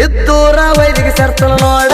ಇದ್ದೂರ ವೈದಿಗೆ ಸೇರ್ತಲ್ಲ ನೋಡಿ.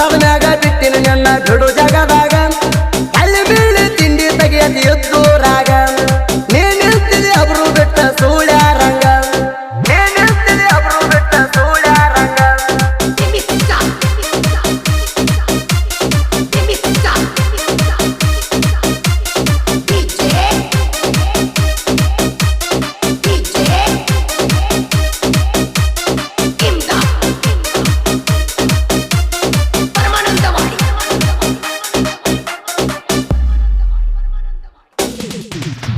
ತವನ್ಯಾಗ ಬಿಟ್ಟಿನ ನನ್ನ ದೊಡ್ಡ ಜಾಗದಾಗ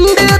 Bendito.